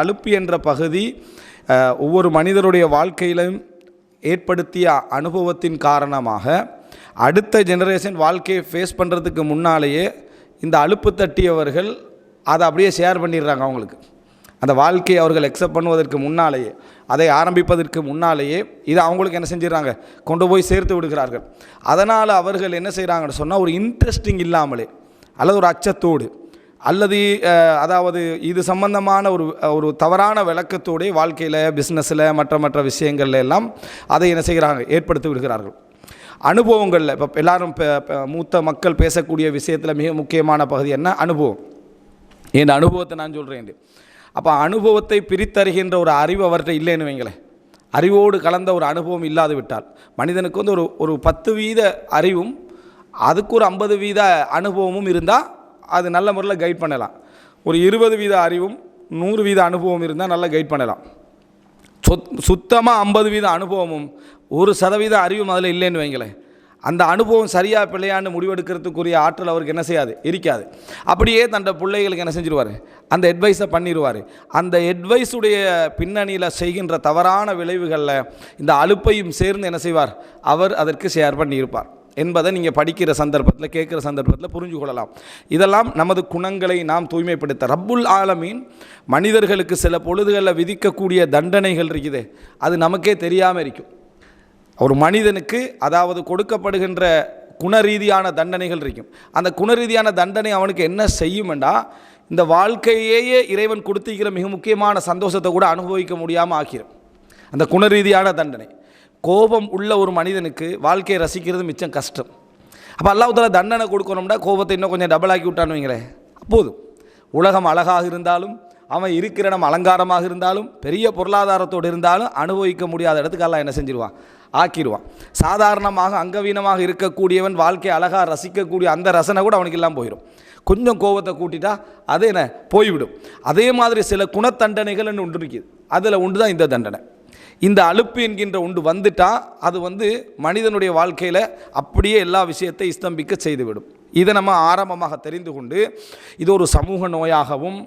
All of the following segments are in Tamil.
அலுப்பு என்ற பகுதி ஒவ்வொரு மனிதருடைய வாழ்க்கையிலும் ஏற்படுத்திய அனுபவத்தின் காரணமாக அடுத்த ஜெனரேஷன் வாழ்க்கையை ஃபேஸ் பண்ணுறதுக்கு முன்னாலேயே இந்த அலுப்பு தட்டியவர்கள் அதை அப்படியே ஷேர் பண்ணிடுறாங்க அவங்களுக்கு. அந்த வாழ்க்கையை அவர்கள் எக்ஸப்ட் பண்ணுவதற்கு முன்னாலேயே அதை ஆரம்பிப்பதற்கு முன்னாலேயே இதை அவங்களுக்கு என்ன செஞ்சிடறாங்க? கொண்டு போய் சேர்த்து விடுகிறார்கள். அதனால் அவர்கள் என்ன செய்கிறாங்கன்னு சொன்னால் ஒரு இன்ட்ரெஸ்டிங் இல்லாமலே அல்லது ஒரு அச்சத்தோடு அல்லது அதாவது இது சம்பந்தமான ஒரு ஒரு தவறான விளக்கத்தோடைய வாழ்க்கையில் பிஸ்னஸில் மற்ற மற்ற விஷயங்கள்ல எல்லாம் அதை என்ன செய்கிறாங்க ஏற்படுத்தி விடுகிறார்கள். அனுபவங்களில் இப்போ எல்லாரும் மூத்த மக்கள் பேசக்கூடிய விஷயத்தில் மிக முக்கியமான பகுதி என்ன? அனுபவம். என் அனுபவத்தை நான் சொல்கிறேன் அப்போ அனுபவத்தை பிரித்தருகின்ற ஒரு அறிவு அவர்கிட்ட இல்லைன்னு வைங்களேன். அறிவோடு கலந்த ஒரு அனுபவம் இல்லாது விட்டால். மனிதனுக்கு வந்து ஒரு ஒரு பத்து வீத அறிவும் அதுக்கு ஒரு ஐம்பது வீத அனுபவமும் இருந்தால் அது நல்ல முறையில் கைட் பண்ணலாம். ஒரு இருபது வீத அறிவும் நூறு வீத அனுபவம் இருந்தால் நல்லா கைட் பண்ணலாம். சொத் சுத்தமாக ஐம்பது வீத அனுபவமும் ஒரு சதவீத அறிவும் அதில் இல்லைன்னு வைங்களேன். அந்த அனுபவம் சரியாக பிள்ளையான்னு முடிவெடுக்கிறதுக்குரிய ஆற்றல் அவருக்கு என்ன செய்யாது? இருக்காது. அப்படியே தன்னோட பிள்ளைகளுக்கு என்ன செஞ்சிருவார்? அந்த அட்வைஸை பண்ணிடுவார் அந்த அட்வைஸுடைய பின்னணியில் செய்கின்ற தவறான விளைவுகளில் இந்த அலுப்பையும் சேர்ந்து என்ன செய்வார்? அவர் அதற்கு ஷேர் பண்ணியிருப்பார். என்பதை நீங்கள் படிக்கிற சந்தர்ப்பத்தில் கேட்குற சந்தர்ப்பத்தில் புரிஞ்சு கொள்ளலாம். இதெல்லாம் நமது குணங்களை நாம் தூய்மைப்படுத்த. ரப்புல் ஆலமீன் மனிதர்களுக்கு சில பொழுதுகளில் விதிக்கக்கூடிய தண்டனைகள் இருக்குது. அது நமக்கே தெரியாமல் இருக்கும். ஒரு மனிதனுக்கு அதாவது கொடுக்கப்படுகின்ற குணரீதியான தண்டனைகள் இருக்கும். அந்த குணரீதியான தண்டனை அவனுக்கு என்ன செய்யுமெண்டா இந்த வாழ்க்கையேயே இறைவன் கொடுத்திருக்கிற மிக முக்கியமான சந்தோஷத்தை கூட அனுபவிக்க முடியாமல் ஆக்கிரும் அந்த குணரீதியான தண்டனை. கோபம் உள்ள ஒரு மனிதனுக்கு வாழ்க்கையை ரசிக்கிறது மிச்சம் கஷ்டம். அப்போ அல்லாஹ்தாலா தண்டனை கொடுக்கணும்னா கோபத்தை இன்னும் கொஞ்சம் டபுள் ஆக்கி விட்டான்னு வைங்களேன். போதும். உலகம் அழகாக இருந்தாலும் அவன் இருக்கிற இடம் அலங்காரமாக இருந்தாலும் பெரிய பொருளாதாரத்தோடு இருந்தாலும் அனுபவிக்க முடியாத இடத்துக்கு எல்லாம் என்ன செஞ்சிருவான்? ஆக்கிடுவான் சாதாரணமாக அங்கவீனமாக இருக்கக்கூடியவன் வாழ்க்கை அழகாக ரசிக்கக்கூடிய அந்த ரசனை கூட அவனுக்கு எல்லாம் போயிடும் கொஞ்சம் கோபத்தை கூட்டிட்டா அது என்ன? போய்விடும். அதே மாதிரி சில குணத்தண்டனைகள் ஒன்று இருக்குது. அதில் ஒன்று தான் இந்த தண்டனை. இந்த அலுப்பு என்கின்ற ஒன்று வந்துட்டால் அது வந்து மனிதனுடைய வாழ்க்கையில் அப்படியே எல்லா விஷயத்தை ஸ்தம்பிக்க செய்துவிடும். இதை நம்ம ஆரம்பமாக தெரிந்து கொண்டு இது ஒரு சமூக நோயாகவும்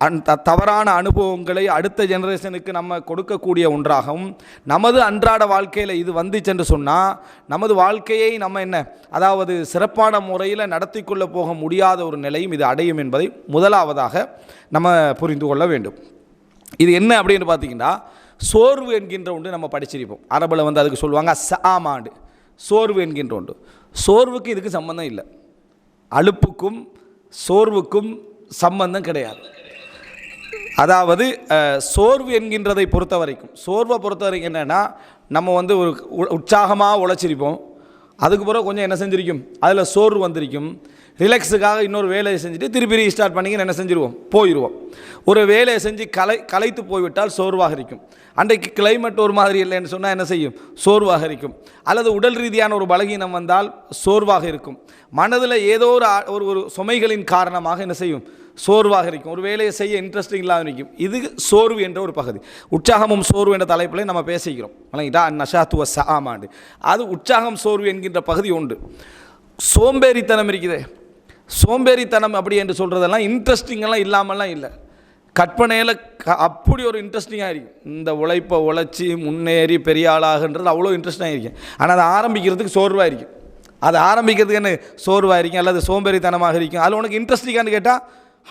அந்த தவறான அனுபவங்களை அடுத்த ஜெனரேஷனுக்கு நம்ம கொடுக்கக்கூடிய ஒன்றாகவும் நமது அன்றாட வாழ்க்கையில் இது வந்துச்சென்று சொன்னால் நமது வாழ்க்கையை நம்ம என்ன அதாவது சிறப்பான முறையில் நடத்தி கொள்ள போக முடியாத ஒரு நிலையும் இது அடையும் என்பதை முதலாவதாக நம்ம புரிந்து கொள்ள வேண்டும். இது என்ன அப்படின்னு பார்த்தீங்கன்னா சோர்வு என்கின்ற ஒன்று நம்ம படிச்சிருப்போம். அரபில் வந்து அதுக்கு சொல்லுவாங்க சாமாண்டு சோர்வு என்கின்ற ஒன்று. சோர்வுக்கு இதுக்கு சம்பந்தம் இல்லை. அலுப்புக்கும் சோர்வுக்கும் சம்பந்தம் கிடையாது. அதாவது சோர்வு என்கின்றதை பொறுத்த வரைக்கும் சோர்வை பொறுத்த வரைக்கும் என்னென்னா நம்ம வந்து ஒரு உற்சாகமாக உழைச்சிருப்போம். அதுக்கு பிறகு கொஞ்சம் என்ன செஞ்சிருக்கும்? அதில் சோர்வு வந்திருக்கும். ரிலாக்ஸுக்காக இன்னொரு வேலையை செஞ்சுட்டு திருப்பி ரீஸ்டார்ட் பண்ணிங்க என்ன செஞ்சிருவோம்? போயிடுவோம் ஒரு வேலையை செஞ்சு கலை கலைத்து போய்விட்டால் சோர்வாக இருக்கும். அன்றைக்கு கிளைமேட் ஒரு மாதிரி இல்லைன்னு சொன்னால் என்ன செய்யும்? சோர்வாக இருக்கும். அல்லது உடல் ரீதியான ஒரு பலகீனம் வந்தால் சோர்வாக இருக்கும். மனதில் ஏதோ ஒரு ஒரு ஒரு சுமைகளின் காரணமாக என்ன செய்யும்? சோர்வாக இருக்கும். ஒரு வேலையை செய்ய இன்ட்ரெஸ்டிங் இல்லாமல் இருக்கும் இது சோர்வு என்ற ஒரு பகுதி. உற்சாகமும் சோர்வு என்ற தலைப்பில் நம்ம பேசிக்கிறோம். வழங்கிட்டா நஷாத்துவ சாமாண்டு அது உற்சாகம் சோர்வு என்கின்ற பகுதி உண்டு. சோம்பேறித்தனம் இருக்குதே. சோம்பேறித்தனம் அப்படி என்று சொல்கிறதெல்லாம் இன்ட்ரெஸ்டிங்கெல்லாம் இல்லாமல்லாம் இல்லை. கற்பனையில் க அப்படி ஒரு இன்ட்ரெஸ்டிங்காக இருக்கும். இந்த உழைப்பை உழைச்சி முன்னேறி பெரிய ஆளாகன்றது அவ்வளோ இன்ட்ரெஸ்டாக இருக்கும். ஆனால் அதை ஆரம்பிக்கிறதுக்கு சோர்வாக இருக்கும். அது ஆரம்பிக்கிறதுக்கு என்ன சோர்வாக இருக்கும்? அல்லது சோம்பேறித்தனமாக இருக்கும்? அதில் உனக்கு இன்ட்ரெஸ்டிங்கான்னு கேட்டால்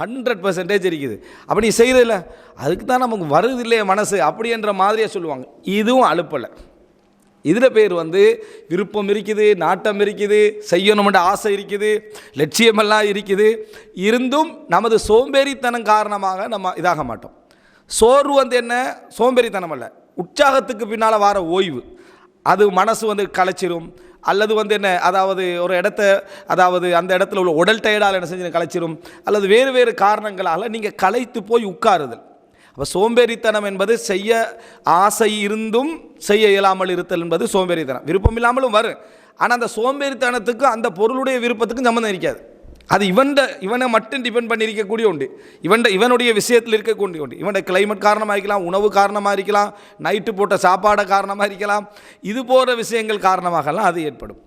ஹண்ட்ரட் பர்சன்டேஜ் இருக்குது. அப்படி நீ செய்கிறதில்ல அதுக்கு தான் நமக்கு வருது இல்லையே மனசு அப்படின்ற மாதிரியே சொல்லுவாங்க. இதுவும் அழுப்பலை இதில் பேர் வந்து விருப்பம் இருக்குது நாட்டம் இருக்குது செய்யணுமென்ற ஆசை இருக்குது லட்சியமெல்லாம் இருக்குது. இருந்தும் நமது சோம்பேறித்தனம் காரணமாக நம்ம இதாக மாட்டோம். சோர்வு வந்து என்ன? சோம்பேறித்தனம் அல்ல. உற்சாகத்துக்கு பின்னால் வர ஓய்வு. அது மனசு வந்து களைச்சிரும். அல்லது வந்து என்ன? அதாவது ஒரு இடத்த அதாவது அந்த இடத்துல உள்ள உடல் டயர்டால் என்ன செஞ்சு களைச்சிரும். அல்லது வேறு வேறு காரணங்களால் நீங்கள் களைத்து போய் உட்காருதல். அப்போ சோம்பேறித்தனம் என்பது செய்ய ஆசை இருந்தும் செய்ய இயலாமல் இருத்தல் என்பது சோம்பேறித்தனம். விருப்பம் இல்லாமலும் வரும். ஆனால் அந்த சோம்பேறித்தனத்துக்கு அந்த பொருளுடைய விருப்பத்துக்கும் சம்மந்தம் இருக்காது. அது இவன்ட இவனை மட்டும் டிபெண்ட் பண்ணியிருக்கக்கூடிய உண்டு. இவன்ட இவனுடைய விஷயத்தில் இருக்கக்கூடிய உண்டு. இவன்ட கிளைமேட் காரணமாக இருக்கலாம் உணவு காரணமாக இருக்கலாம் நைட்டு போட்ட சாப்பாடை காரணமாக இருக்கலாம் இது போன்ற விஷயங்கள் காரணமாகலாம் அது ஏற்படும்.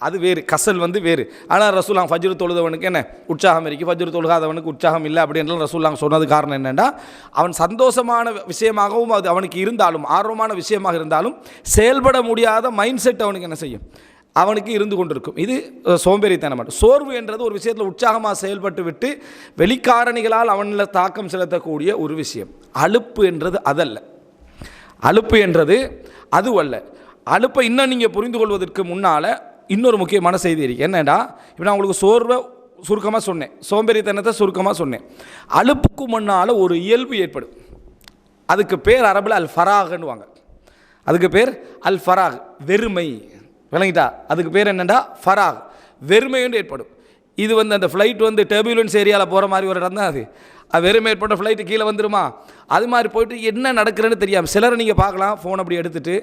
அது வேறு கசல் வந்து வேறு. ஆனால் ரசூலாங் ஃபஜ்ரு தொழுதவனுக்கு என்ன? உற்சாகம் இருக்கு. ஃபஜ்ரு தொழுகாதவனுக்கு உற்சாகம் இல்லை அப்படின்லாம் ரசூலாங் சொன்னது காரணம் என்னென்னா அவன் சந்தோஷமான விஷயமாகவும் அது அவனுக்கு இருந்தாலும் ஆர்வமான விஷயமாக இருந்தாலும் செயல்பட முடியாத மைண்ட் செட் அவனுக்கு என்ன செய்யும்? அவனுக்கு இருந்து கொண்டிருக்கும். இது சோம்பேறித்தனம்? மட்டும் சோர்வு என்றது ஒரு விஷயத்தில் உற்சாகமாக செயல்பட்டு விட்டு வெளிக்காரணிகளால் அவனில் தாக்கம் செலுத்தக்கூடிய ஒரு விஷயம். அலுப்பு என்றது அதல்ல. அலுப்பு என்றது அதுவல்ல. அலுப்பை இன்னும் நீங்கள் புரிந்து கொள்வதற்கு முன்னால் இன்னொரு முக்கியமான செய்தி இருக்குது என்னடா? இப்போ நான் உங்களுக்கு சோர்வை சுருக்கமாக சொன்னேன். சோம்பேறித்தனத்தை சுருக்கமாக சொன்னேன். அழுப்புக்கு முன்னால் ஒரு இயல்பு ஏற்படும். அதுக்கு பேர் அரபில் அல் ஃபராகுன்னுவாங்க அதுக்கு பேர் அல் ஃபராக் வெறுமை. விளங்கிட்டா? அதுக்கு பேர் என்னென்னா ஃபராக் வெறுமையும் ஏற்படும். இது வந்து அந்த ஃப்ளைட் வந்து டெர்பியூலன்ஸ் ஏரியாவில் போகிற மாதிரி ஒரு இடம் தான் அது. அது வெறுமை ஏற்பட்ட ஃப்ளைட்டு கீழே வந்துருமா? அது மாதிரி போயிட்டு என்ன நடக்கிறேன்னு தெரியாமல் சிலரை நீங்கள் பார்க்கலாம். ஃபோன் அப்படி எடுத்துகிட்டு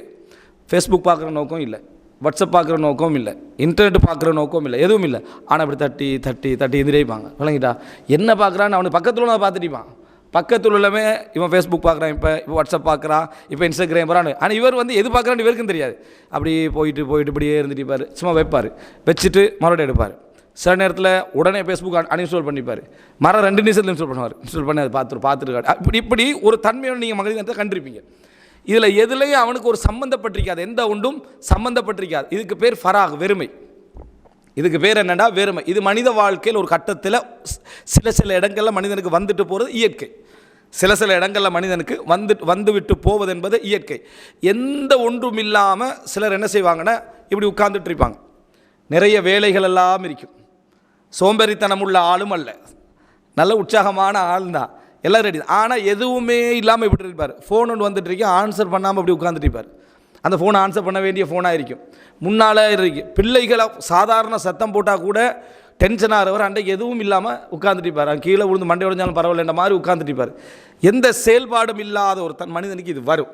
ஃபேஸ்புக் பார்க்குற நோக்கம் இல்லை. வாட்ஸ்அப் பார்க்குற நோக்கம் இல்லை. இன்டர்நெட் பார்க்குற நோக்கம் இல்லை. எதுவும் இல்லை. ஆனால் அப்படி தட்டி தட்டி தட்டி எந்திரிப்பாங்க விளங்கிட்டா? என்ன பார்க்குறான்னு அவனுக்கு பக்கத்தில் நான் பார்த்துட்டிப்பான் பக்கத்தில் உள்ளமே இவன் ஃபேஸ்புக் பார்க்குறான் இப்போ இப்போ வாட்ஸ்அப் பார்க்குறான் இப்போ இன்ஸ்டாகிராம் போகிறான்னு ஆனால் இவர் வந்து எது பார்க்குறான்னு இவருக்கும் தெரியாது. அப்படி போயிட்டு போயிட்டு இப்படியே இருந்துட்டு இருப்பார். சும்மா வைப்பார். வச்சுட்டு மறுபடியும் எடுப்பார். சில நேரத்தில் உடனே ஃபேஸ்புக் அன்இன்ஸ்டால் பண்ணிப்பார். மரம் ரெண்டு நிமிஷத்தில் இன்ஸ்டால் பண்ணுவார். இன்ஸ்டால் பண்ணி அதை பார்த்துரு பார்த்துருக்காரு. இப்படி இப்படி ஒரு தன்மையோட நீங்கள் மகளிர் கண்டிருப்பீங்க. இதில் எதுலேயும் அவனுக்கு ஒரு சம்மந்தப்பட்டிருக்காது எந்த ஒன்றும் சம்மந்தப்பட்டிருக்காது இதுக்கு பேர் ஃபராக் வெறுமை. இதுக்கு பேர் என்னென்னா வெறுமை. இது மனித வாழ்க்கையில் ஒரு கட்டத்தில் சில சில இடங்களில் மனிதனுக்கு வந்துட்டு போகிறது இயற்கை. சில சில இடங்களில் மனிதனுக்கு வந்து வந்துவிட்டு போவது என்பது இயற்கை. எந்த ஒன்றும் இல்லாமல் சிலர் என்ன செய்வாங்கன்னா இப்படி உட்கார்ந்துட்டு இருப்பாங்க. நிறைய வேலைகள் எல்லாம் இருக்கும். சோம்பேறித்தனம் உள்ள ஆளும் அல்ல. நல்ல உற்சாகமான ஆள் தான் எல்லாம் ரெடி ஆனால் எதுவுமே இல்லாமல் இப்படி இருப்பார். ஃபோன் ஒன்று வந்துட்டு ஆன்சர் பண்ணாமல் அப்படி உட்காந்துட்டு இருப்பார். அந்த ஃபோனை ஆன்சர் பண்ண வேண்டிய ஃபோனாக இருக்கும். முன்னால் இருக்கு. பிள்ளைகளை சாதாரண சத்தம் போட்டால் கூட டென்ஷன் ஆகிறவர் அன்றைக்கு எதுவும் இல்லாமல் உட்காந்துட்டு இருப்பார். கீழே விழுந்து மண்டை உடஞ்சாலும் பரவாயில்லன்ற மாதிரி உட்காந்துட்டு இருப்பார். எந்த செயல்பாடும் இல்லாத ஒரு தன் மனிதனுக்கு இது வரும்.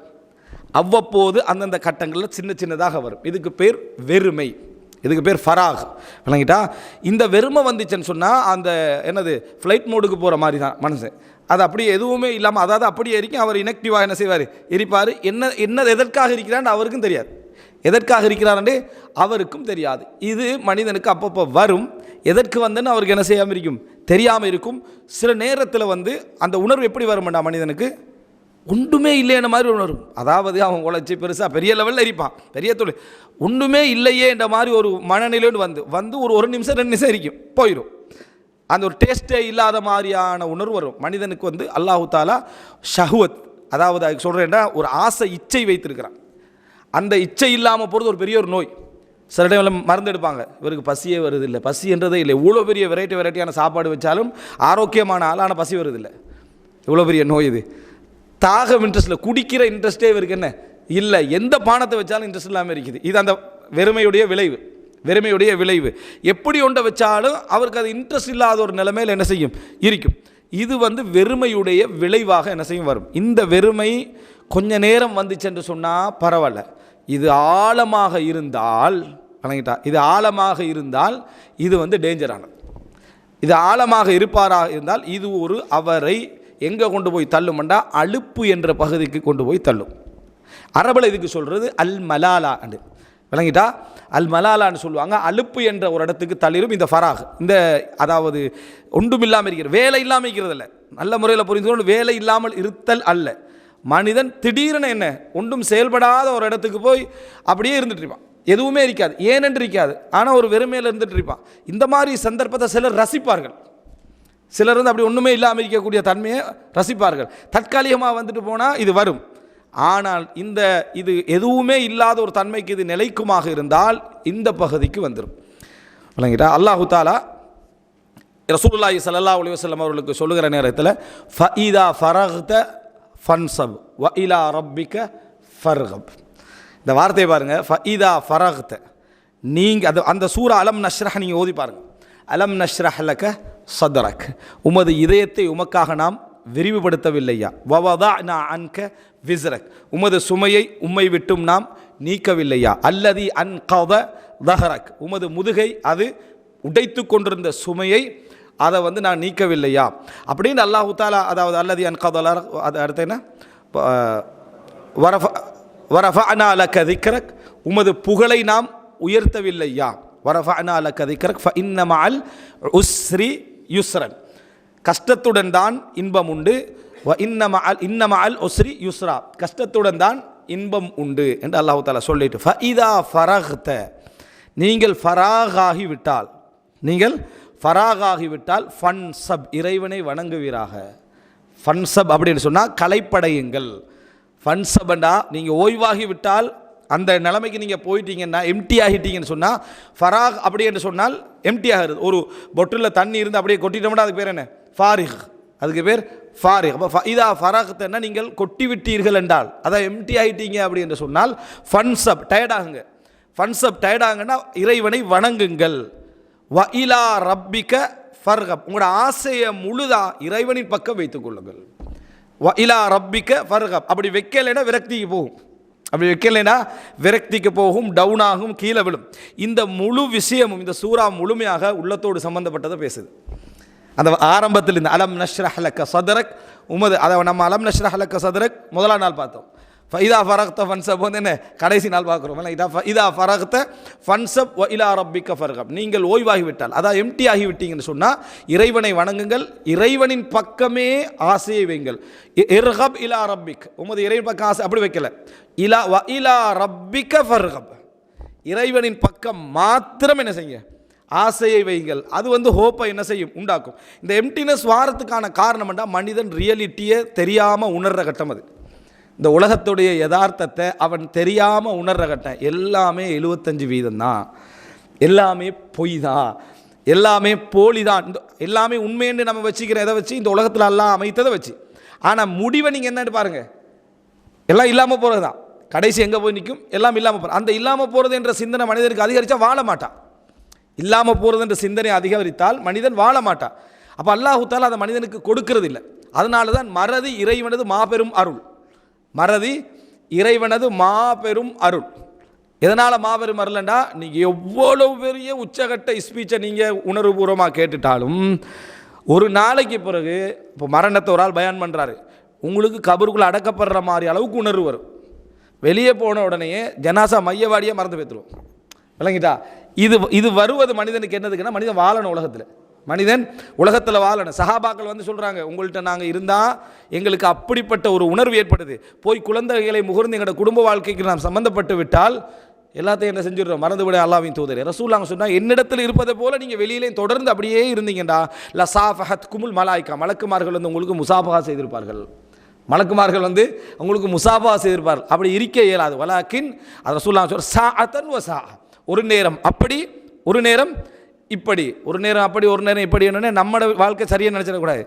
அவ்வப்போது அந்தந்த கட்டங்களில் சின்ன சின்னதாக வரும். இதுக்கு பேர் வெறுமை. இதுக்கு பேர் ஃபராக். விளங்கிட்டா? இந்த வெறுமை வந்துச்சுன்னு சொன்னால் அந்த என்னது ஃப்ளைட் மோடுக்கு போகிற மாதிரி தான் மனசு அது அப்படியே எதுவுமே இல்லாமல் அதாவது அப்படியே இருக்கும் அவர் இனக்டிவாக என்ன செய்வார்? இருப்பார். என்ன என்ன எதற்காக இருக்கிறான்னு அவருக்கும் தெரியாது. எதற்காக இருக்கிறாரே அவருக்கும் தெரியாது. இது மனிதனுக்கு அப்பப்போ வரும். எதற்கு வந்தேன்னு அவருக்கு என்ன செய்யாமல் இருக்கும்? தெரியாமல் இருக்கும். சில நேரத்தில் வந்து அந்த உணர்வு எப்படி வரும்டா மனிதனுக்கு? ஒன்றுமே இல்லைன்ற மாதிரி உணரும் அதாவது அவன் உழைச்சி பெருசாக பெரிய லெவலில் இருப்பான். பெரிய தொழில். ஒன்றுமே இல்லையே என்ற மாதிரி ஒரு மனநிலையோடு வந்து வந்து ஒரு ஒரு நிமிஷம் ரெண்டு நிமிஷம் இருக்கும். போயிடும் அந்த ஒரு டேஸ்ட்டே இல்லாத மாதிரியான உணர்வு வரும். மனிதனுக்கு வந்து அல்லாஹு தாலா ஷஹுவத் அதாவது அதுக்கு சொல்கிறேன்னா ஒரு ஆசை இச்சை வைத்திருக்கிறான். அந்த இச்சை இல்லாமல் போகிறது ஒரு பெரிய ஒரு நோய். சில டைமில் மருந்து எடுப்பாங்க. இவருக்கு பசியே வருது இல்லை. இல்லை. இவ்வளோ பெரிய வெரைட்டி வெரைட்டியான சாப்பாடு வச்சாலும் ஆரோக்கியமான ஆளான பசி வருதில்லை இவ்வளோ பெரிய நோய் இது. தாகம் இன்ட்ரெஸ்ட்டில் குடிக்கிற இன்ட்ரெஸ்ட்டே இவருக்கு என்ன? இல்லை எந்த பானத்தை வச்சாலும் இன்ட்ரெஸ்ட் இல்லாமல் இருக்குது. இது அந்த வெறுமையுடைய விளைவு. வெறுமையுடைய விளைவு. எப்படி ஒன்றை வச்சாலும் அவருக்கு அது இன்ட்ரெஸ்ட் இல்லாத ஒரு நிலைமையில் என்ன செய்யும்? இருக்கும். இது வந்து வெறுமையுடைய விளைவாக என்ன செய்யும்? வரும். இந்த வெறுமை கொஞ்ச நேரம் வந்துச்சென்று சொன்னால் பரவாயில்ல. இது ஆழமாக இருந்தால் வணங்கிட்டா இது ஆழமாக இருந்தால் இது வந்து டேஞ்சரானது இது ஆழமாக இருப்பாராக இருந்தால் இது ஒரு அவரை எங்கே கொண்டு போய் தள்ளும்ண்டா? அலுப்பு என்ற பகுதிக்கு கொண்டு போய் தள்ளும். அரபில் இதுக்கு சொல்கிறது அல் மலாலா அண்டு. விளங்கிட்டா? அல் மலாலான்னு சொல்லுவாங்க. அலுப்பு என்ற ஒரு இடத்துக்கு தள்ளிடும் இந்த ஃபராக் இந்த அதாவது ஒன்றும் இல்லாமல் இருக்கிற வேலை இல்லாமல் இருக்கிறது இல்லை நல்ல முறையில் புரிந்து கொண்டு வேலை இல்லாமல் இருத்தல் அல்ல. மனிதன் திடீரென என்ன? ஒன்றும் செயல்படாத ஒரு இடத்துக்கு போய் அப்படியே இருந்துட்டு இருப்பான். எதுவுமே இருக்காது. ஏனென்று இருக்காது. ஆனால் ஒரு வெறுமையில் இருந்துட்டு இருப்பான். இந்த மாதிரி சந்தர்ப்பத்தை சிலர் ரசிப்பார்கள். சிலர் வந்து அப்படி ஒன்றுமே இல்லாமல் இருக்கக்கூடிய தன்மையை ரசிப்பார்கள். தற்காலிகமாக வந்துட்டு போனால் இது வரும். ஆனால் இந்த இது எதுவுமே இல்லாத ஒரு தன்மைக்கு இது நிலைக்குமாக இருந்தால் இந்த பகுதிக்கு வந்துடும் விளங்கிட்டா? அல்லாஹு தாலா ரசூலுல்லாஹி சல்லா அலைஹி வஸல்லம் அவர்களுக்கு சொல்லுகிற நேரத்தில் ஃப இதா ஃபரக்த ஃபன்சப் வ இலா ரப்பிக்க ஃபர்ஹப். இந்த வார்த்தையை பாருங்க ஃபஇதா ஃபரஹ்த. நீங்கள் அது அந்த சூரா அலம் நஷ்ரஹ நீங்கள் ஓதி பாருங்கள் அலம் நஷ்ரஹ் சதரக். உமது இதயத்தை உமக்காக நாம் விரிவுபடுத்தவில்லையா? வவதா நா அன்க விஸ்ரக். உமது சுமையை உம்மை விட்டும் நாம் நீக்கவில்லையா? அல்லதி அன் கவ தஹரக். உமது முதுகை அது உடைத்து கொண்டிருந்த சுமையை அதை வந்து நான் நீக்கவில்லையா? அப்படின்னு அல்லாஹு தாலா அதாவது அல்லதி அன் கதலர் அது அடுத்து என்ன? வரஃப வரஃப அனால கதிக்கரக் உமது புகழை நாம் உயர்த்தவில்லையா? வரஃப அனால கதிக்கரக் ஃப இன்ன உஸ்ரி யுஸ்ரன். கஷ்டத்துடன் தான் இன்பம் உண்டு. இன்னம அல் இன்னம அல் ஒஸ்ரி யுஸ்ரா. கஷ்டத்துடன் தான் இன்பம் உண்டு என்று அல்லாஹு தாலா சொல்லிட்டு ஃப இதா ஃபரஹ்த. நீங்கள் ஃபராகாகி விட்டால் நீங்கள் ஃபராகாகிவிட்டால் ஃபன் சப் இறைவனை வணங்குவீராக. ஃபன் சப் அப்படின்னு சொன்னால் கலைப்படையுங்கள் ஃபன் ஃபன்சப்ண்டா நீங்கள் ஓய்வாகிவிட்டால் அந்த நிலைமைக்கு நீங்கள் போயிட்டீங்கன்னா எம்டி ஆகிட்டீங்கன்னு சொன்னால் ஃபராக் அப்படி என்று சொன்னால் எம்டி ஆகிறது. ஒரு பொட்டிலில் தண்ணி இருந்து அப்படியே கொட்டிட்டோம்னா அதுக்கு பேர் என்ன? ஃபாரிக் அதுக்கு பேர் ஃபாரிக் அப்போ இதா ஃபராக்தன்னா நீங்கள் கொட்டி விட்டீர்கள் என்றால். அதான் எம்டி ஆகிட்டீங்க அப்படி என்று சொன்னால் ஃபன்சப் டயர்டாகுங்க ஃபன்சப் டயர்டாகுங்கன்னா இறைவனை வணங்குங்கள். வ இலா ரப்பிக்க ஃபர்கப் உங்களோட ஆசையை முழுதா இறைவனின் பக்கம் வைத்துக் கொள்ளுங்கள். வ இலா ரப்பிக்க ஃபர்கப் அப்படி வைக்கலைன்னா விரக்திக்கு போகும். அப்படி வைக்கலைன்னா விரக்திக்கு போகும் டவுன் ஆகும் கீழே விழும். இந்த முழு விஷயமும் இந்த சூறா முழுமையாக உள்ளத்தோடு சம்பந்தப்பட்டதை பேசுது. அந்த ஆரம்பத்தில் இந்த அலம் நஷ்ர ஹலக்க சதரக்? உமது அதை நம்ம அலம் நஷ்ர ஹலக்க சதரக்? முதலாம் நாள் பார்த்தோம். இதா ஃபரக்த ஃபன்சப் வந்து என்ன? கடைசி நாள் பார்க்குறோம். இதா இதா ஃபரக்த ஃபன்சப் ஒ இலா ரப்பிக்க ஃபர்கப் நீங்கள் ஓய்வாகிவிட்டால் அதான் எம்டி ஆகிவிட்டீங்கன்னு சொன்னால் இறைவனை வணங்குங்கள் இறைவனின் பக்கமே ஆசையை வைங்கள். இர்ஹப் இலா ரப்பிக். உமது இறைவன் பக்கம் ஆசை அப்படி வைக்கல. இலா வ இலா ரப்பிக்க ஃபர்கப் இறைவனின் பக்கம் மாத்திரம் என்ன செய்யுங்க? ஆசையை வைங்கள். அது வந்து ஹோப்பை என்ன செய்யும்? உண்டாக்கும். இந்த எம்டினஸ் வாரத்துக்கான காரணம் என்ன மனிதன் ரியாலிட்டியை தெரியாமல் உணர்கிற கட்டம் அது. இந்த உலகத்துடைய யதார்த்தத்தை அவன் தெரியாமல் உணர்ற கட்டம் எல்லாமே எழுபத்தஞ்சு வீதம் தான் எல்லாமே பொய் தான் எல்லாமே போலி தான் இந்த எல்லாமே உண்மைன்னு நம்ம வச்சுக்கிற எதை வச்சு இந்த உலகத்தில் எல்லாம் அமைத்ததை வச்சு. ஆனால் முடிவை நீங்கள் என்னன்னு பாருங்கள் எல்லாம் இல்லாமல் போகிறது தான் கடைசி எங்கே போய் நிற்கும் எல்லாம் இல்லாமல் போகிற அந்த இல்லாமல் போகிறது என்ற சிந்தனை மனிதனுக்கு அதிகரித்தா வாழ மாட்டான் இல்லாமல் போகிறது என்ற சிந்தனை அதிகரித்தால் மனிதன் வாழ மாட்டான் அப்போ அல்லாஹூத்தால் அந்த மனிதனுக்கு கொடுக்கறது இல்லை அதனால தான் மறதி இறைவனது மாபெரும் அருள். மறதி இறைவனது மாபெரும் அருள். எதனால் மாபெரும் அருளண்டா நீங்கள் எவ்வளவு பெரிய உச்சகட்ட ஸ்பீச்சை நீங்கள் உணர்வுபூர்வமாக கேட்டுட்டாலும் ஒரு நாளைக்கு பிறகு இப்போ மரணத்தை ஒரு ஆள் பயன் பண்ணுறாரு உங்களுக்கு கபருக்குள்ளே அடக்கப்படுற மாதிரி அளவுக்கு உணர்வு வரும். வெளியே போன உடனே ஜனாசா மையவாடியே மறந்து பேத்துருவோம் விளங்கிட்டா? இது இது வருவது மனிதனுக்கு என்னதுக்குன்னா மனிதன் வாழணும் உலகத்தில். மனிதன் உலகத்தில் வாழணும். சஹாபாக்கள் வந்து சொல்கிறாங்க உங்கள்கிட்ட நாங்கள் இருந்தால் எங்களுக்கு அப்படிப்பட்ட ஒரு உணர்வு ஏற்படுது போய் குழந்தைகளை முகர்ந்து எங்களோட குடும்ப வாழ்க்கைக்கு நாம் சம்மந்தப்பட்டு விட்டால் எல்லாத்தையும் என்ன செஞ்சிடுறோம்? மறந்து விட அல்லாவின் தூதர். ரசூலாங்க சொன்னால் என்னிடத்தில் இருப்பதை போல் நீங்கள் வெளியிலேயும் தொடர்ந்து அப்படியே இருந்தீங்கடா. லசா ஃபஹத் குமுல் மலாய்க்கா மலக்குமார்கள் வந்து உங்களுக்கு முசாஃபா செய்திருப்பார்கள். மலக்குமார்கள் வந்து உங்களுக்கு முசாஃபா செய்திருப்பார்கள். அப்படி இருக்க இயலாது. வலாக்கின் அது ரசூல்லா சொல்ற சா அத்தன் சா ஒரு நேரம் அப்படி ஒரு நேரம் இப்படி ஒரு நேரம் அப்படி ஒரு நேரம் இப்படி என்னன்னே நம்மளோட வாழ்க்கை சரியாக நினச்சிடக்கூடாது.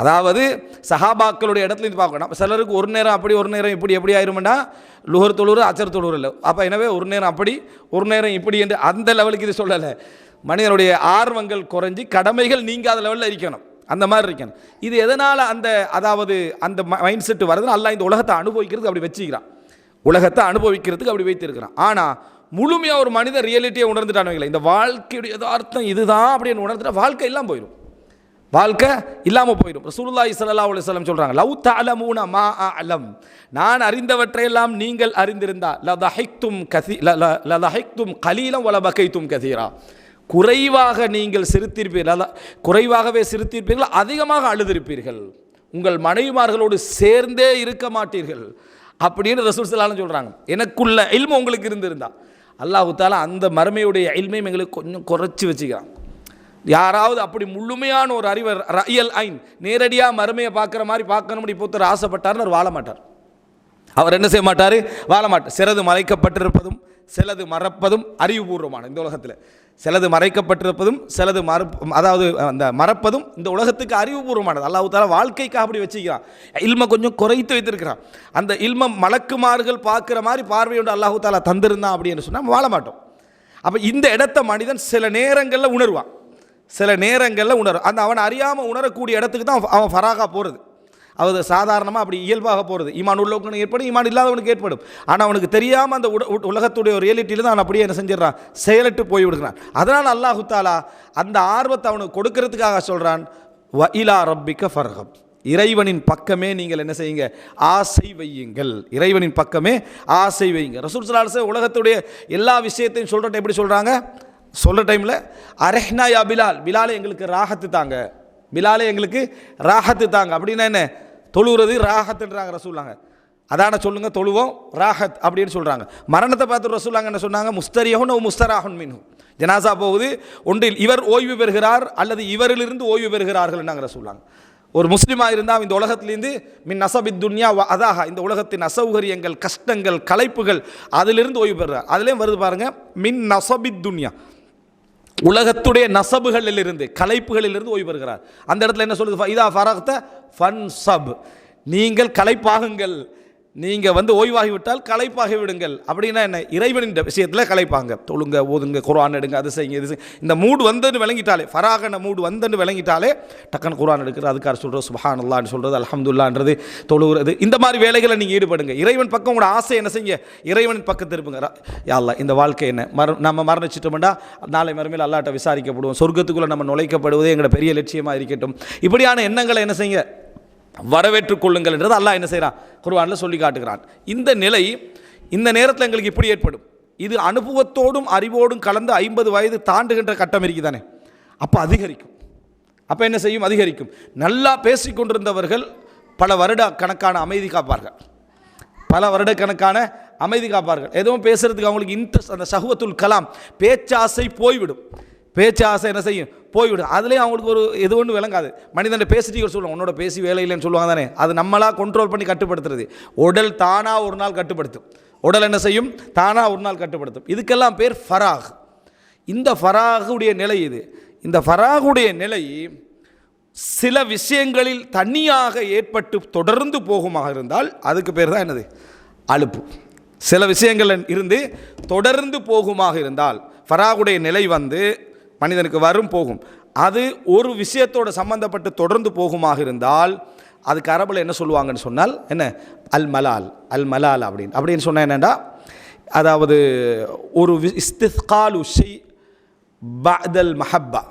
அதாவது சஹாபாக்களுடைய இடத்துல இருந்து பார்க்கணும். சிலருக்கு ஒரு நேரம் அப்படி ஒரு நேரம் இப்படி எப்படி ஆயிருமெண்டா லுகர் தொழுறு அச்சர் தொழுறு இல்லை. அப்போ எனவே ஒரு நேரம் அப்படி ஒரு நேரம் இப்படி என்று அந்த லெவலுக்கு இது சொல்லலை. மனிதனுடைய ஆர்வங்கள் குறைஞ்சி கடமைகள் நீங்காத லெவலில் இருக்கணும். அந்த மாதிரி இருக்கணும். இது எதனால் அந்த அதாவது அந்த மைண்ட் செட்டு வருதுன்னு அல்ல இந்த உலகத்தை அனுபவிக்கிறதுக்கு அப்படி வச்சுக்கிறான். உலகத்தை அனுபவிக்கிறதுக்கு அப்படி வைத்திருக்கிறான். ஆனால் முழுமையாக ஒரு மனித ரியாலிட்டியை உணர்ந்துட்டானுங்களே. இந்த வாழ்க்கையுடைய யதார்த்தம் இதுதான் அப்படின்னு உணர்ந்துட்டா வாழ்க்கை இல்லாமல் போயிடும் வாழ்க்கை இல்லாமல் போயிடும் ரசூலுல்லாஹி ஸல்லல்லாஹு அலைஹி சொல்கிறாங்க சொல்றாங்க லவ் தஅலமூன மா அலம். நான் அறிந்தவற்றையெல்லாம் நீங்கள் அறிந்திருந்தா லதஹிக்தும் கதி லதஹைக்தும் கலீலம் வல பகைத்தும் கதீரா. குறைவாக நீங்கள் சிரித்திருப்பீர்கள். குறைவாகவே சிரித்திருப்பீர்கள் அதிகமாக அழுதிருப்பீர்கள். உங்கள் மனைவிமார்களோடு சேர்ந்தே இருக்க மாட்டீர்கள். அப்படின்னு ரசூல் சலாலும் சொல்கிறாங்க எனக்குள்ள இல்மு உங்களுக்கு இருந்திருந்தா. அல்லாஹ் அந்த மறுமையுடைய இல்மையும் எங்களுக்கு கொஞ்சம் குறைச்சி வச்சுக்கிறான். யாராவது அப்படி முழுமையான ஒரு அறிவர் ரயல் ஐன் நேரடியாக மறுமையை பார்க்குற மாதிரி பார்க்கணும் இப்போ ஒருத்தர் ஆசைப்பட்டார்னு அவர் வாழ மாட்டார். அவர் என்ன செய்ய மாட்டார்? வாழ மாட்டார். சிறது மறைக்கப்பட்டிருப்பதும் சிலது மறப்பதும் அறிவுபூர்வமான இந்த உலகத்தில். சிலது மறைக்கப்பட்டிருப்பதும் சிலது மறு அதாவது அந்த மறப்பதும் இந்த உலகத்துக்கு அறிவுபூர்வமானது. அல்லாஹு தாலா வாழ்க்கைக்காக அப்படி வச்சுக்கிறான் இல்மை கொஞ்சம் குறைத்து வைத்திருக்கிறான். அந்த இல்மம் மலக்குமார்கள் பார்க்குற மாதிரி பார்வையோடு அல்லாஹு தாலா தந்திருந்தான் அப்படின்னு சொன்னால் வாழ மாட்டோம். அப்போ இந்த இடத்த மனிதன் சில நேரங்களில் உணர்வான். சில நேரங்களில் உணரும். அந்த அவன் அறியாமல் உணரக்கூடிய இடத்துக்கு தான் அவன் அவன் ஃபராகா போகிறது அது சாதாரணமாக அப்படி இயல்பாக போகிறது ஈமான் உள்ளவனுக்கு ஏற்படும் ஈமான் இல்லாதவனுக்கு ஏற்படும். ஆனால் அவனுக்கு தெரியாமல் அந்த உட- உ- உலகத்துடைய ஒரு ரியாலிட்டியில் தான் அப்படியே என்ன செஞ்சிடறான்? செயலிட்டு போய் விடுகிறான். அதனால் அல்லாஹு தாலா அந்த ஆர்வத்தை அவனுக்கு கொடுக்கறதுக்காக சொல்கிறான் வ இலா ரப்பிக்க ஃபர்ஹப். இறைவனின் பக்கமே நீங்கள் என்ன செய்யுங்க? ஆசை வையுங்கள். இறைவனின் பக்கமே ஆசை வையுங்க ரசூல் சலாஹ் உலகத்துடைய எல்லா விஷயத்தையும் சொல்கிறத எப்படி சொல்கிறாங்க சொல்கிற டைமில் அரஹ்னா யா பிலால். பிலாலே எங்களுக்கு ராகத்து தாங்க. பிலாலே எங்களுக்கு ராகத்து தாங்க. அப்படின்னா என்ன? தொழுகிறது ராகத்துன்றாங்க ரசூலாங்க அதான சொல்லுங்கள் தொழுவோம் ராஹத் அப்படின்னு சொல்கிறாங்க மரணத்தை பார்த்து ரசூலாங்க என்ன சொன்னாங்க? முஸ்தரியஹுன் ஓ முஸ்தராஹுன் மின்ஹு. ஜனாசா போகுது ஒன்றில் இவர் ஓய்வு பெறுகிறார் அல்லது இவரிலிருந்து ஓய்வு பெறுகிறார்கள் நாங்கள் ரசூலாங்க ஒரு முஸ்லீமாக இருந்தால் இந்த உலகத்திலேருந்து மின் நசபித் துன்யா அதாக இந்த உலகத்தின் அசௌகரியங்கள் கஷ்டங்கள் கலைப்புகள் அதிலிருந்து ஓய்வு பெறுறார் அதுலேயும் வருது பாருங்கள் மின் நசபித் துன்யா. உலகத்துடைய நசபுகளிலிருந்து கலைப்புகளிலிருந்து ஓய்வு பெறுகிறார். அந்த இடத்துல என்ன சொல்லுது? இதா ஃபரக்த ஃபன் சப். நீங்கள் கலைப்பாகுங்கள். நீங்கள் வந்து ஓய்வாகிவிட்டால் களைப்பாகி விடுங்கள். அப்படின்னா என்ன? இறைவனின் விஷயத்தில் களைப்பாங்க. தொழுங்க ஓதுங்க குரான் எடுங்க அது செய்யுங்க இது செய்யுங்க. இந்த மூடு வந்துன்னு விளங்கிட்டாலே ஃபராகன மூடு வந்துன்னு விளங்கிட்டாலே டக்குன்னு குரான் எடுக்கிறது அதுக்கார் சொல்கிறது சுபஹான் அல்லான்னு சொல்கிறது அலமதுல்லான்றது தொழுகிறது. இந்த மாதிரி வேலைகளை நீங்கள் ஈடுபடுங்க. இறைவன் பக்கம் உங்களோட ஆசை என்ன செய்யுங்க? இறைவனின் பக்கத்து திருப்புங்க ர- இந்த வாழ்க்கை என்ன? மர நம்ம மரணிச்சிட்டோம்டா நாளை மறுமையில் அல்லாட்ட விசாரிக்கப்படுவோம். சொர்க்கத்துக்குள்ளே நம்ம நுழைக்கப்படுவதே எங்களோட பெரிய லட்சியமாக இருக்கட்டும். இப்படியான எண்ணங்களை என்ன செய்யுங்க? வரவேற்றுக் கொள்ளுங்கள் என்றது அல்லாஹ் என்ன செய்கிறான்? குர்வானில் சொல்லி காட்டுகிறான். இந்த நிலை இந்த நேரத்தில் எங்களுக்கு இப்படி ஏற்படும். இது அனுபவத்தோடும் அறிவோடும் கலந்து ஐம்பது வயது தாண்டுகின்ற கட்டம் இருக்குதானே? அப்போ அதிகரிக்கும். அப்போ என்ன செய்யும்? அதிகரிக்கும். நல்லா பேசிக்கொண்டிருந்தவர்கள் பல வருட கணக்கான அமைதி காப்பார்கள். பல வருட கணக்கான அமைதி காப்பார்கள். எதுவும் பேசுகிறதுக்கு அவங்களுக்கு இன்ட்ரெஸ்ட் அந்த சகுவத்துல் கலாம் பேச்சாசை போய்விடும். பேச்சாசை என்ன செய்யும்? போய்விடும். அதுலேயும் அவங்களுக்கு ஒரு எது ஒன்று விளங்காது. மனிதன் பேசிட்டு சொல்லுவாங்க உன்னோட பேசி வேலை இல்லைன்னு சொல்லுவாங்க தானே? அது நம்மளாக கண்ட்ரோல் பண்ணி கட்டுப்படுத்துறது. உடல் தானாக ஒரு நாள் கட்டுப்படுத்தும். உடல் என்ன செய்யும்? தானாக ஒரு நாள் கட்டுப்படுத்தும். இதுக்கெல்லாம் பேர் ஃபராக் இந்த ஃபராகுடைய நிலை இது. இந்த ஃபராகுடைய நிலை சில விஷயங்களில் தனியாக ஏற்பட்டு தொடர்ந்து போகுமாக இருந்தால் அதுக்கு பேர் தான் என்னது? அலுப்பு. சில விஷயங்கள் இருந்து தொடர்ந்து போகுமாக இருந்தால் ஃபராகுடைய நிலை வந்து மனிதனுக்கு வரும் போகும். அது ஒரு விஷயத்தோட சம்பந்தப்பட்டு தொடர்ந்து போகுமாக இருந்தால் அதுக்கு அரபில் என்ன சொல்லுவாங்கன்னு சொன்னால் என்ன? அல் மலால் அல் மலால் அப்படின்னு. அப்படின்னு சொன்னால் என்னென்னா அதாவது ஒரு இஸ்திஸ்கால் உஷை பதல் மஹப்பா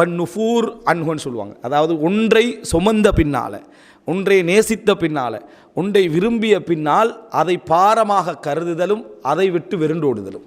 ஒன் நுஃபூர் அன்ஹுன்னு சொல்லுவாங்க. அதாவது ஒன்றை சுமந்த பின்னால் ஒன்றை நேசித்த பின்னால் ஒன்றை விரும்பிய பின்னால் அதை பாரமாக கருதுதலும் அதை விட்டு வெருண்டோடுதலும்.